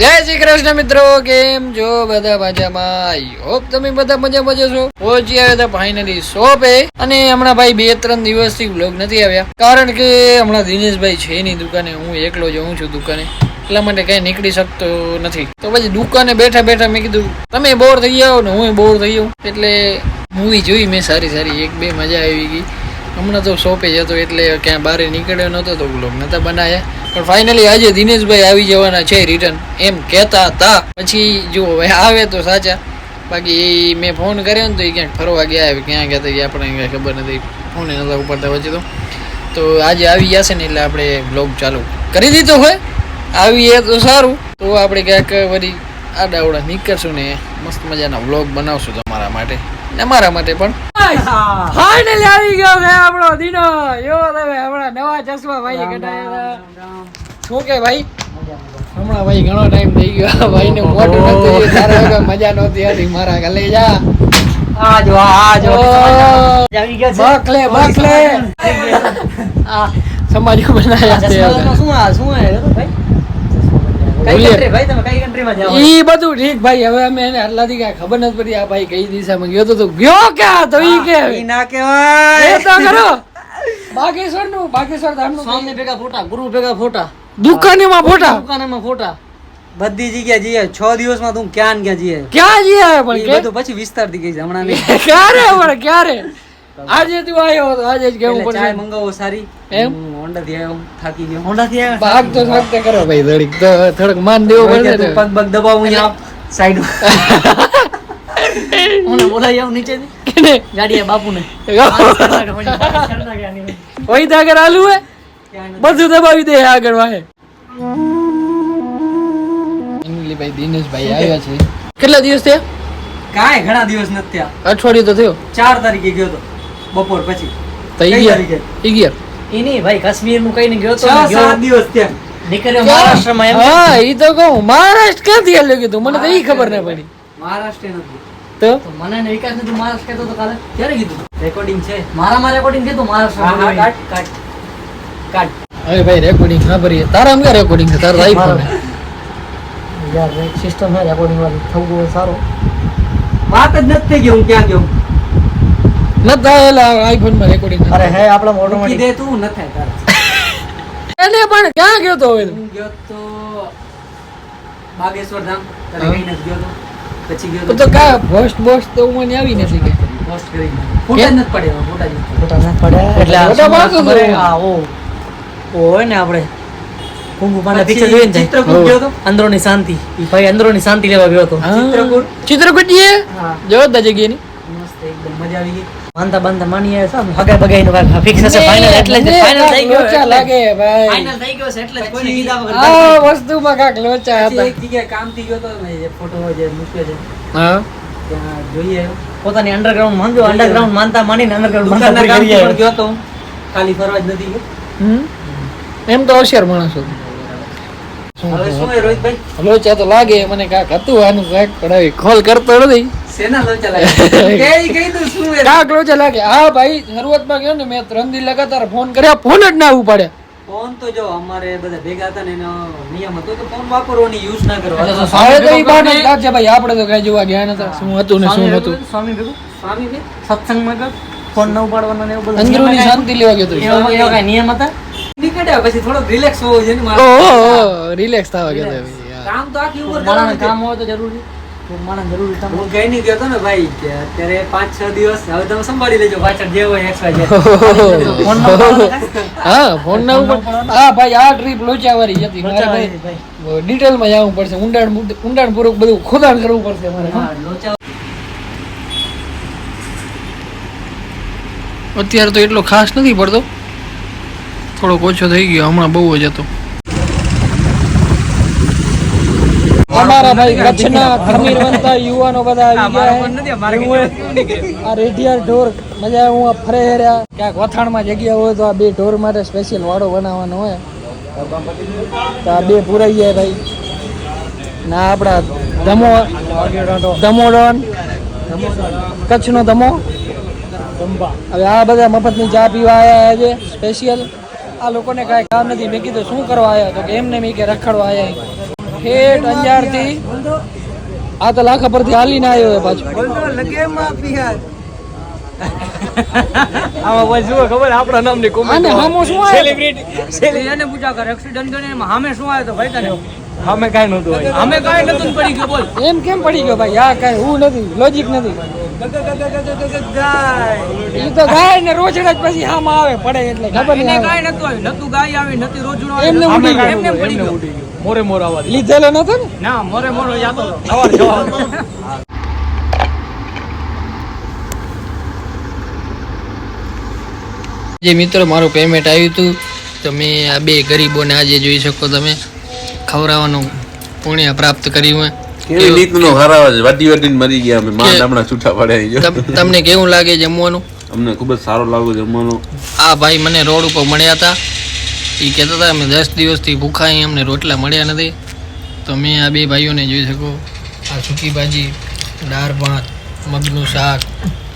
જય શ્રી કૃષ્ણ મિત્રો, કેમ જો બધા મજામાં? આઈ હોપ તમે બધા મજા મજા છો. પહોંચી આવ્યા હતા ફાઇનલી શોપે અને હમણાં ભાઈ બે ત્રણ દિવસથી બ્લોગ નથી આવ્યા. કારણ કે હમણાં દિનેશભાઈ છે નહીં દુકાને, હું એકલો જઉં છું દુકાને. એટલા માટે કઈ નીકળી શકતો નથી. તો પછી દુકાને બેઠા બેઠા મેં કીધું, તમે બોર થઈ જાઓ ને હું બોર થઈ જાઉં. એટલે મૂવી જોઈ મેં સારી સારી, એક બે મજા આવી ગઈ. હમણાં તો શોપે જતો એટલે ક્યાં બહાર નીકળ્યો નહોતો તો વ્લોગ નતા બનાયા પણ ફાઇનલી આજે દિનેશભાઈ આવી જવાના છે રિટર્ન એમ કહેતા હતા. પછી જો આવે તો સાચા. બાકી એ મેં ફોન કર્યો ને તો એ ક્યાંક ફરવા ગયા ક્યાં ગયા હતા એ આપણને કાંઈ ખબર નથી. ફોન નતા ઉપાડતા પછી તો. તો આજે આવી જશે ને એટલે આપણે બ્લોગ ચાલુ કરી દીધો હોય. આવી એ તો સારું. તો આપણે ક્યાંક વળી આડાવડા નીકળશું ને મસ્ત મજાના વ્લોગ બનાવશું તમારા માટે. ને અમારા માટે પણ. ફાઇનલી આવી ગયો છે આપણો દીનો. યો તમે હમણાં નવા ચશ્મા ભાઈ કઢાયા શું કે ભાઈ? હમણાં ભાઈ ઘણો ટાઈમ થઈ ગયો. ભાઈ ને મોટું નતું. તારા વગર મજા નહોતી હતી. મારા ગલે જા. આજો આજો બકલે બકલે આ સમાજ બનાયા છે શું આ શું ભાઈ કઈ બોલીએ. country ભાઈ તમે કઈ કન્ટ્રીમાં જાઓ ઈ બધું ઠીક ભાઈ હવે અમે એને આટલાથી કાંઈ ખબર નથી પડી આ ભાઈ કઈ દિશામાં ગયો તો તો ગયો ક્યાં? તો ઈ કે ના કહેવાય. એ તો કરો. બાગેશ્વરનું બાગેશ્વર ધામ સ્વામી ભેગા ફોટા ગુરુ ભેગા ફોટા. દુકાનેમાં ફોટા? દુકાનમાં ફોટા. બધી જગ્યા જઈએ. છ દિવસમાં તું ક્યાં ને ક્યાં જઈએ? ક્યાં જઈએ પણ એ બધું પછી વિસ્તારથી ગઈ હમણાં નહીં. ક્યારે પણ ક્યારે? આજે તું આવ્યો હતો આજે જ કેવું પડશે? મંગાવો સારી. એમ? હોન્ડાથી આવ્યો થાકી ગયો. હોન્ડાથી આવ્યો ભાગ તો શકતે કરો ભાઈ થોડીક તો થોડોક માન દેવો પડશે ને. પગ પગ દબાવું અહીંયા સાઈડ હું બોલાવી આવું નીચેથી. ગાડીએ બાપુને. ઓય તો આગળ આલુ હે? બધું દબાવી દે આગળ વાહે. ઇંગલી ભાઈ દિનેશભાઈ આવ્યા છે. કેટલા દિવસ થયા? કાંઈ ઘણા દિવસ નથી થયા. અઠવાડિયું તો થયો. ચાર તારીખે ગયો તો બપોર પછી. તો ઈ ગયા? ઈ ગયા? એ નહીં ભાઈ કાશ્મીરનું કઈ ને ગયો તો ગયો. સાત દિવસ ત્યાં. નીકળ્યો મહારાષ્ટ્રમાં એમ. હા ઈ તો કહું મહારાષ્ટ્ર ક્યાંથી હાલ્યો કીધું? મને તો ઈ ખબર ના પડી. મહારાષ્ટ્ર નથી. તો? મને ને વિકાસ ને તું મહારાષ્ટ્ર કહેતો તો કાલે. ક્યારે કીધું? રેકોર્ડિંગ છે. મારા માં રેકોર્ડિંગ કીધું હા, હા, મહારાષ્ટ્ર કાટ કાટ કાઢ. હવે ભાઈ રેકોર્ડિંગ ના ભરીએ તારા આમ રેકોર્ડિંગ છે? તારા આઈફોન યાર સિસ્ટમ હે રેકોર્ડિંગ વાળી. થવું સારું. વાત જ નથી થઈ ગઈ હું ક્યાં ગયો? નતા એલા આઈફોનમાં રેકોર્ડિંગ અરે હે આપણા ઓટોમેટિક દે તું ન થાય તારે. એને પણ ક્યાં ગયો તો હવે? હું ગયો તો બાગેશ્વર ધામ તારે કઈ નથી ગયો તો? પછી ગયો તો તો કા પોસ્ટ બોસ્ટ તો મને આવી નથી કે? પોસ્ટ કરી ફોટા નથી પડ્યા ફોટા નથી ફોટા ના પડ્યા? એટલે ફોટા શું પાડતો ખબર હે? હતો. આ ઓ. ઓ ને આપણે કુંકુ પાના પછી પિક્ચર જોઈને જાય. ચિત્રકૂટ ગયો તો? અંદરોની શાંતિ. ભાઈ અંદરોની શાંતિ લેવા ગયો હતો. ચિત્રકૂટ? ચિત્રકૂટ જોરદાર જગ્યાની. મસ્ત એકદમ મજા આવી ગઈ. માનતા બાંધા માની આવે છે? હગાઈ બગાઈ નું ફિક્સ છે ફાઇનલ એટલે જ ફાઇનલ થઈ ગયો લોચા લાગે ભાઈ. ફાઇનલ થઈ ગયો છે એટલે જ કોઈને કીધા વગર આ વસ્તુમાં કાક લોચા હતા. એક જગ્યાએ કામથી ગયો તો મેં ફોટો જે મૂક્યો છે હા? ત્યાં જોઈએ. પોતાની અંડરગ્રાઉન્ડ માંજો અંડરગ્રાઉન્ડ માનતા માનીને અંડરગ્રાઉન્ડ માનતા કરી પણ ગયો તો ખાલી ફરવા જ નથી ગયો? એમ તો હોશિયાર માણસ હતો. હવે શું રોહિતભાઈ? લોચા તો લાગે મને કાક હતું આનું કાક પણ ખોલ કરતો નથી. શેના લોચા લાગે કે ઈ કહી શું હે કાંક લોચા લાગે હા ભાઈ શરૂઆતમાં ગયો ને મેં ત્રણ દી લગાતાર ફોન કર્યા ફોન જ ના ઉપાડ્યા ફોન તો જો અમારે બધા ભેગા હતા ને એનો નિયમ હતો કે ફોન વાપરવાની યુઝ ના એટલે હવે તો ઈ ભેગો જ લાગશે ભાઈ આપણે તો કઈ જોવા ગયા નતા શું હતું ને શું હતું સ્વામી ભેગું? સ્વામી કે સત્સંગમાં ગયો? ફોન ન ઉપાડવાનો ને એવું બધું? અંદરૂની શાંતિ લેવા ગયો તો કાંઈ- એવા એવા નિયમ હતા? નીકળ્યા પછી થોડો રિલેક્સ હોવો જોઈએ ને મારે. રિલેક્સ થવા ગયો તો. કામ તો આખી છે. કામ હોય તો જરૂરી. માણસ જરૂરી હું કઈ નહીં ગયો ને ભાઈ કે અત્યારે પાંચ છ દિવસ હવે તમે સંભાળી લેજો પાછળ જે હોય એક્સ? હા ફોન ના ઉપર હા ભાઈ આ ટ્રીપ લોચા વાળી હતી મારે ભાઈ. ડિટેલમાં જવું પડશે. ઊંડાણ ઊંડાણ પૂર્વક બધું ખોદાણ કરવું પડશે મારે અત્યારે તો એટલો ખાસ નથી પડતો. થોડોક ઓછો થઈ ગયો હમણાં બહુ જ હતો. અમારા ભાઈ કચ્છના ખમીર બનતા યુવાનો બધા આવી ગયા છે. આ રેઢિયાર ઢોર મજા હું આ ફરે રહ્યા ક્યાંક વથાણમાં જગ્યા હોય તો આ બે ઢોર માટે સ્પેશિયલ વાડો બનાવવાનો હોય. તો આ બે પૂરાઈ જાય ભાઈ. ના આપણા ધમો ધમોડોન કચ્છનો ધમો. હવે આ બધા મફતની ચા પીવા આવ્યા છે સ્પેશિયલ આ લોકોને કાંઈ કામ નથી. મેં કીધું શું કરવા આવ્યા તો કે એમને મેં કે રખડવા આવ્યા ઠેઠ અંજારથી આ તો લાખા પરથી હાલીને આવ્યો છે પાછો. આમાં પછી જુઓ ખબર? આપણા નામની આને હામો શું આવે? સેલિબ્રિટી એને પૂછા કર એક્સિડન્ટ એમાં સામે શું આવે તો ભાઈ તને અમે કાંઈ નહોતું અમે કાંઈ નતું પડી ગયું બોલ. એમ કેમ પડી ગયો ભાઈ? આ કઈ હું નથી લોજિક નથી. એ તો ગાય ને રોજડા જ પછી હામાં આવે પડે એટલે ખબર નહીં આવે. નતું આવ્યું. નતું ગાય આવી નથી રોજડો એમને ઉડી ગયો. એમને પડી ગયો. મોરે મોર આવા લીધેલો નતો ને? ના મોરે મોરો જાતો સવાર સવાર જે મિત્રો મારું પેમેન્ટ આવ્યું હતું તો મેં આ બે ગરીબોને આજે જોઈ શકો તમે. ખવડાવવાનું પુણ્ય પ્રાપ્ત કર્યું કેવી રીતનો હરાવા છે? વાટી વાટીને મરી ગયા અમે. માં કે- છૂટા પડ્યા જો. તમને કેવું લાગે જમવાનું? અમને ખૂબ જ સારો લાગ્યો જમવાનું. આ ભાઈ મને રોડ ઉપર મળ્યા હતા. એ કહેતા હતા અમે દસ દિવસથી ભૂખા અહીં અમને રોટલા મળ્યા નથી. તો મેં આ બે ભાઈઓને જોઈ શકો. આ સૂકી ભાજી દાળ ભાત મગનું શાક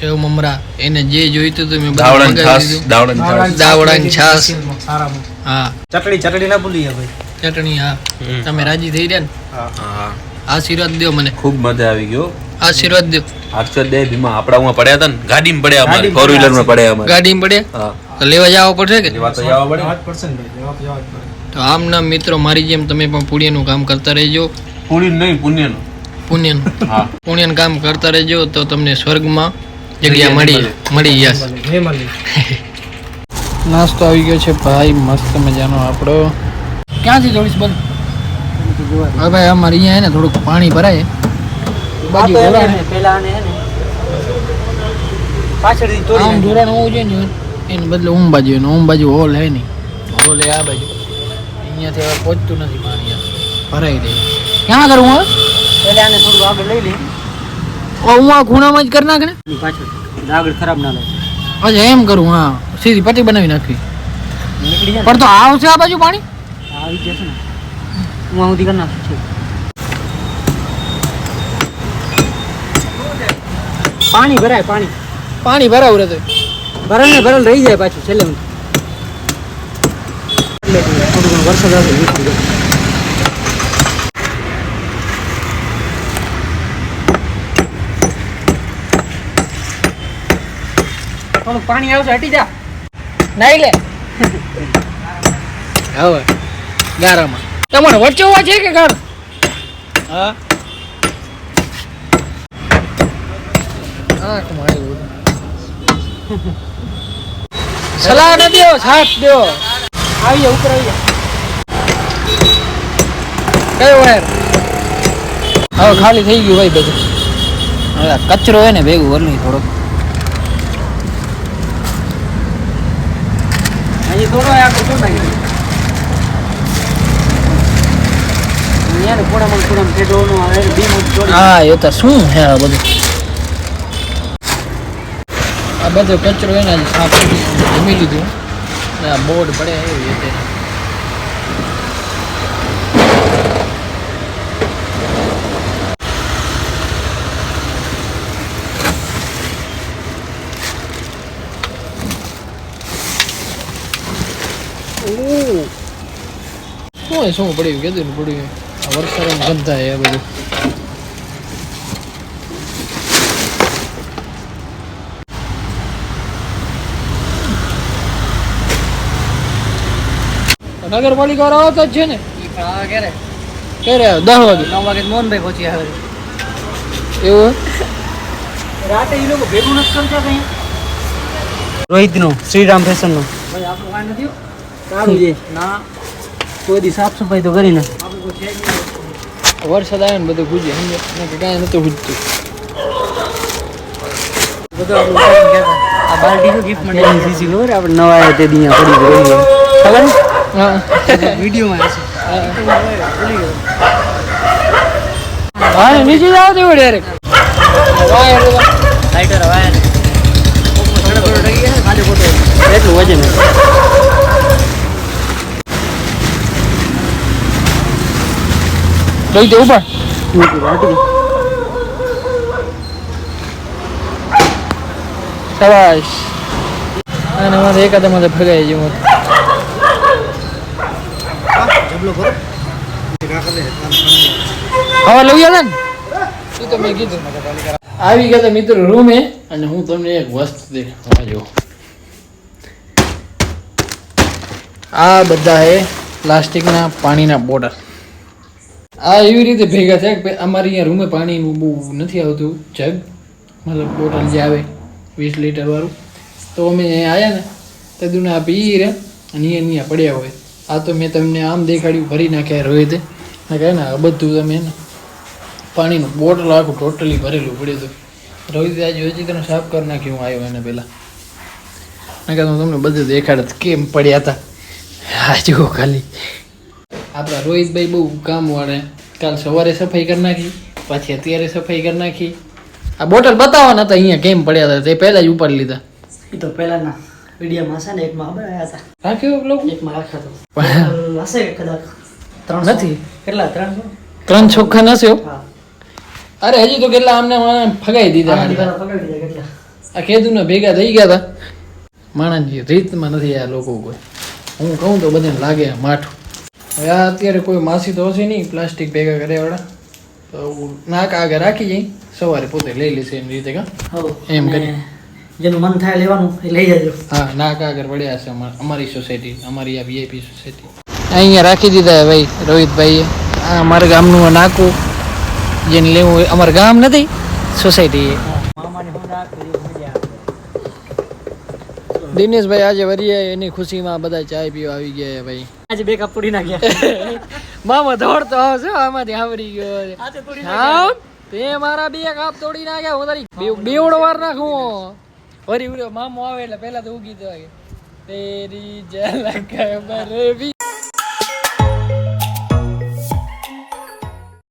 સેવ મમરા એને જે જોઈતું હતું મેં દાવડાની છાસ દાવડાની છાસ હા. ચટણી ચટણી ના ભૂલી ગયા ભાઈ. ચટણી હા. તમે રાજી થઈ રહ્યા ને? હા. આશીર્વાદ દો મને. ખૂબ મજા આવી ગયો. આશીર્વાદ દો આશીર્વાદ દે ભીમા આપણામાં પડ્યા હતા ને ગાડીમાં પડ્યા અમારે ફોર વ્હીલરમાં પડ્યા અમારે. ગાડીમાં પડ્યા? હા. તો લેવા જવા પડશે કે? વાત તો જવા પડે. તો આમ નામ મિત્રો મારી જેમ તમે પણ પુણ્યનું કામ કરતા રહેજો. પુણ્ય નહીં પુણ્યનું. પુણ્યનું. હા. પુણ્યનું કામ કરતા રહેજો તો તમને સ્વર્ગમાં જગ્યા મળી મળી જશે. નાસ્તો આવી ગયો છે ભાઈ મસ્ત મજાનો આપણો. ક્યાંથી જોડીશ બંધ? હવે ભાઈ અમારે અહીંયા હે ને થોડુંક પાણી ભરાય. બાજુ ધોરણ ને આમ ધોરણ હોવું જોઈએ ને એને બદલે ઓમ બાજુ એનું ઓમ બાજુ હોલ હે નહીં. હોલ આ બાજુ. અહીંયાથી હવે પહોંચતું નથી પાણી ભરાઈ દે ક્યાં કરું હું પેલા આને થોડું આગળ લઈ લે. હું આ ખૂણામાં જ કરી નાખ ને? પાછળ. આગળ ખરાબ ના લાગે. અચ્છા એમ કરું હા. સીધી પટ્ટી બનાવી નાખવી. પણ તો આવશે આ બાજુ પાણી? આવી જશે ને હું સુધી કરી નાખું છું. પાણી ભરાય પાણી. પાણી ભરાવું રહે ભરલ ને ભરલ રહી જાય પાછું છેલ્લે. થોડું ઘણું વરસાદ આવશે નીકળી જાય. થોડું પાણી આવશે હટી જા. નાઈ લે. હવે. ગારામાં. તમારે વચ્ચે હોવા છે કે ગાર હા. આંખ મારી સલાહ ન દો સાથ દો આવી ઉપર આવી કઈ કયો વાયર? હવે ખાલી થઈ ગયું ભાઈ બધું. હવે કચરો હોય ને ભેગું વરલી થોડોક. અહીં થોડો આખો શું નાખી ને પૂણામાં પૂણામાં ટેડોનો આવે બીમ જોડી. હા એ તો શું છે આ બધું? આ બધો કચરો એને આજે સાફ જમી લીધું. આ બોર્ડ પડે એવી રીતે. શું શું પડ્યું? કે પડ્યું. આ વરસાદમાં એ બધું. નગરપાલિકા વાળા આવતા જ છે ને? ક્યારે? ક્યારે દસ વાગે. નવ વાગે મોહનભાઈ પહોંચી આવે એવું રાતે એ લોકો ભેગું નથી કરતા કઈ. રોહિત નો શ્રીરામ ફેશન નો ભાઈ આપણું કાંઈ નથી સારું છે. ના કોઈ દી સાફ સફાઈ તો કરી નાખ. વરસાદ આવ્યો ને બધું ગુજે સમજે કાંઈ નતું ગુજતું બધું આપણું કામ કહેતા. આ બાલટી શું gift માટે ખબર? આપણે નવા આવ્યા તે દી પડી ગઈ. ખબર? હા. વિડીયોમાં હા. નીચે જાવ દેવો ડાયરેક્ટ વાયર લાઇટર વાયર એટલું વજન લઈ દે ઉપર સવાશ અને મારે એકાદ માથે ભગાઈ જેવું હતું. ખાવા લઈ ગયા ને. કીધું આવી ગયા તા મિત્રો રૂમે. અને હું તમને એક વસ્તુ દેખાવા જો આ બધા એ પ્લાસ્ટિકના પાણીના બોટલ. આ એવી રીતે ભેગા થયા કે અમારે અહીંયા રૂમે પાણી બહુ નથી આવતું, જગ, મતલબ બોટલ જે આવે, વીસ લીટર વાળું. તો અમે અહીંયા આવ્યા ને, તે દુને આ પી રહ્યા અને અહીંયા અહીંયા પડ્યા હોય. આ તો મેં તમને આમ દેખાડ્યું, ભરી નાખ્યા રોહિતે. ના કહે ને, આ બધું તમે ને પાણીનું બોટલ આખું ટોટલી ભરેલું પડ્યું હતું. રોહિતે આજે હજી તને સાફ કરી નાખ્યું, હું આવ્યો એને પહેલાં. ના કહે તો તમને બધું દેખાડત, કેમ પડ્યા હતા હા જુઓ ખાલી. આપણા રોહિતભાઈ બહુ કામ વાળે. કાલ સવારે સફાઈ કરી નાખી પછી અત્યારે સફાઈ કરી નાખી. આ બોટલ બતાવવાના હતા અહીંયા કેમ પડ્યા હતા તે પહેલા જ ઉપાડી લીધા. એ તો પહેલાના વિડીયોમાં છે ને એકમાં ખબર આવ્યા હતા. રાખ્યો લોકો? એકમાં રાખ્યો હતો. હશે કદાચ? ત્રણ નથી. કેટલા ત્રણ ત્રણ ચોખ્ખા નસ્યો અરે હજી તો કેટલા અમને મને ફગાઈ દીધા આનાથી દીધા કેટલા? આ ખેતુને ભેગા થઈ ગયા હતા. માણસની રીતમાં નથી આ લોકો કોઈ. હું કહું તો બધાને લાગે માઠું. હવે આ અત્યારે કોઈ માસી તો હશે નહીં પ્લાસ્ટિક ભેગા કર્યાવાળા તો નાક આગળ રાખી જઈ સવારે પોતે લઈ લેશે એમ રીતે કા? એમ કરી. જેનું મન થાય લેવાનું એ લઈ જજો. હા નાક આગળ પડ્યા છે અમાર- સોસાયટી અમારી આ વીઆઈપી સોસાયટી અહીંયા રાખી દીધા હે ભાઈ રોહિતભાઈએ. આ અમારા ગામનું નાકું જેને લેવું હોય અમારું ગામ નથી સોસાયટી દિનેશભાઈ આજે વરીએ એની ખુશીમાં બધા ચાય પીવા આવી ગયા ભાઈ. આજે બે કપ તોડી નાખ્યા. મામા દોડતો આવશે આમાંથી આવરી ગયો હા તે મારા બે કાપ તોડી નાખ્યા હું તારી બેવડો વાર નાખું. વરી ઉડ્યો મામો આવે એટલે પહેલા તો ઉગી જાય તેરી ઝલક બરવી